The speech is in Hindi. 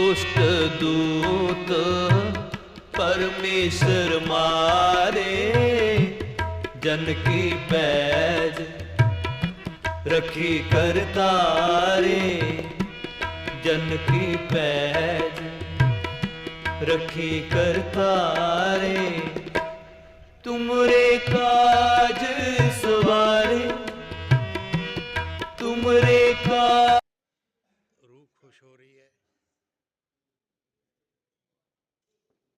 दुष्ट दूत, परमेश्वर मारे, जन की पैज रखी करता रे जन की पैज रखी करता रे तुमरे काज सवारे, तुमरे का रूह खुश हो रही है।